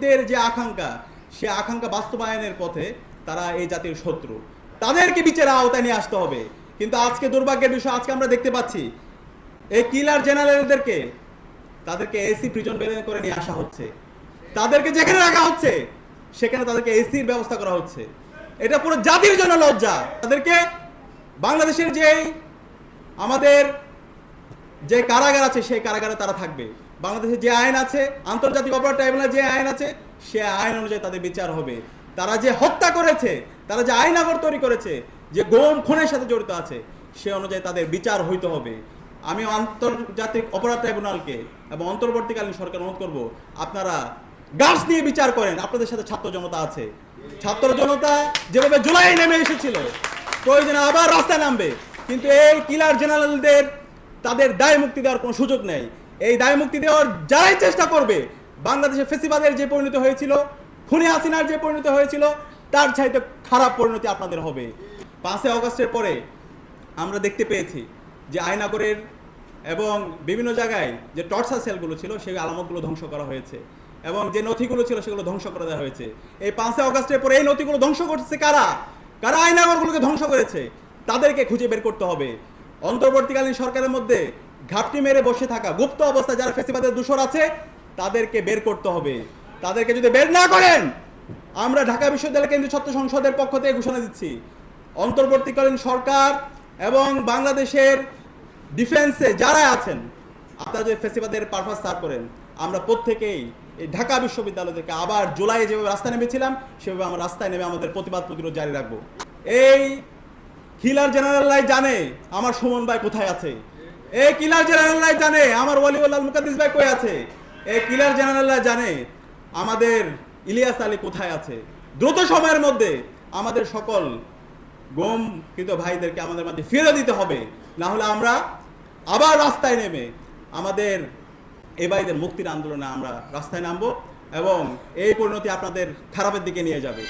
শহীদদের যে আকাঙ্ক্ষা, সে আকাঙ্ক্ষা বাস্তবায়নের পথে তারা এই জাতির শত্রু। তাদেরকে বিচারের আওতায় নিয়ে আসতে হবে। কিন্তু আজকে দুর্ভাগ্যের বিষয়, আজকে আমরা দেখতে পাচ্ছি, এই কিলার জেনারেলদেরকে, তাদেরকে এসি প্রিজন বের করে নিয়ে আসা হচ্ছে। তাদেরকে যেখানে রাখা হচ্ছে, সেখানে তাদেরকে এসির ব্যবস্থা করা হচ্ছে। এটা পুরো জাতির জন্য লজ্জা। তাদেরকে বাংলাদেশের যেই আমাদের যে কারাগার আছে, সেই কারাগারে তারা থাকবে। বাংলাদেশে যে আইন আছে, আন্তর্জাতিক অপরাধ ট্রাইব্যুনাল যে আইন আছে, সে আইন অনুযায়ী তাদের বিচার হবে। তারা যে হত্যা করেছে, তারা যে আইনাগর তৈরি করেছে, যে গোম খুনের সাথে জড়িত আছে, সে অনুযায়ী তাদের বিচার হইতে হবে। আমি আন্তর্জাতিক অপরাধ ট্রাইব্যুনালকে এবং অন্তর্বর্তীকালীন সরকার অনুরোধ করব, আপনারা গাছ নিয়ে বিচার করেন, আপনাদের সাথে ছাত্র জনতা আছে। ছাত্র জনতা যেভাবে জুলাই নেমে এসেছিল, প্রয়োজনে আবার রাস্তায় নামবে, কিন্তু এই কিলার জেনারেলদের, তাদের দায় মুক্তি দেওয়ার কোনো সুযোগ নেই। এই দায় মুক্তি দেওয়ার যারাই চেষ্টা করবে, বাংলাদেশে ফেসিবাদের যে পরিণতি হয়েছিল, খুনি হাসিনার যে পরিণতি হয়েছিল, তার চাইতে খারাপ পরিণতি আপনাদের হবে। পাঁচই অগস্টের পরে আমরা দেখতে পেয়েছি যে আয়নাগরের এবং বিভিন্ন জায়গায় যে টর্চার সেলগুলো ছিল, সেই আলামতগুলো ধ্বংস করা হয়েছে এবং যে নথিগুলো ছিল, সেগুলো ধ্বংস করে দেওয়া হয়েছে। এই পাঁচই অগস্টের পরে এই নথিগুলো ধ্বংস করছে কারা? কারা আয়নাগরগুলোকে ধ্বংস করেছে? তাদেরকে খুঁজে বের করতে হবে। অন্তর্বর্তীকালীন সরকারের মধ্যে ঘাপটি মেরে বসে থাকা গুপ্ত অবস্থায় যারা ফেসিবাদের দূষর আছে, তাদেরকে বের করতে হবে। তাদেরকে যদি বের না করেন, আমরা ঢাকা বিশ্ববিদ্যালয় কেন্দ্রীয় ছাত্র সংসদের পক্ষ থেকে ঘোষণা দিচ্ছি। অন্তর্বর্তীকালীন সরকার এবং বাংলাদেশের ডিফেন্সে যারা আছেন, আপনারা যে ফেসিবাদের পারপাস সার করেন, আমরা প্রত্যেকেই এই ঢাকা বিশ্ববিদ্যালয় থেকে আবার জুলাই যেভাবে রাস্তায় নেমেছিলাম, সেভাবে আমরা রাস্তায় নেমে আমাদের প্রতিবাদ প্রতিরোধ জারি রাখব। এই কিলার জেনারেলাই জানে আমার সুমন ভাই কোথায় আছে। এই কিলার জেনারেলাই জানে, আমার ওয়ালিউল্লাহ মুকাদ্দিস ভাই কই আছে? এই কিলার জেনারেলাই জানে, আমাদের ইলিয়াস আলী কোথায় আছে? দ্রুত সময়ের মধ্যে আমাদের সকল গম কিন্তু ভাইদেরকে আমাদের মধ্যে ফিরে দিতে হবে। না হলে আমরা আবার রাস্তায় নেমে আমাদের এই ভাইদের মুক্তির আন্দোলনে আমরা রাস্তায় নামবো এবং এই পরিণতি আপনাদের খারাপের দিকে নিয়ে যাবে।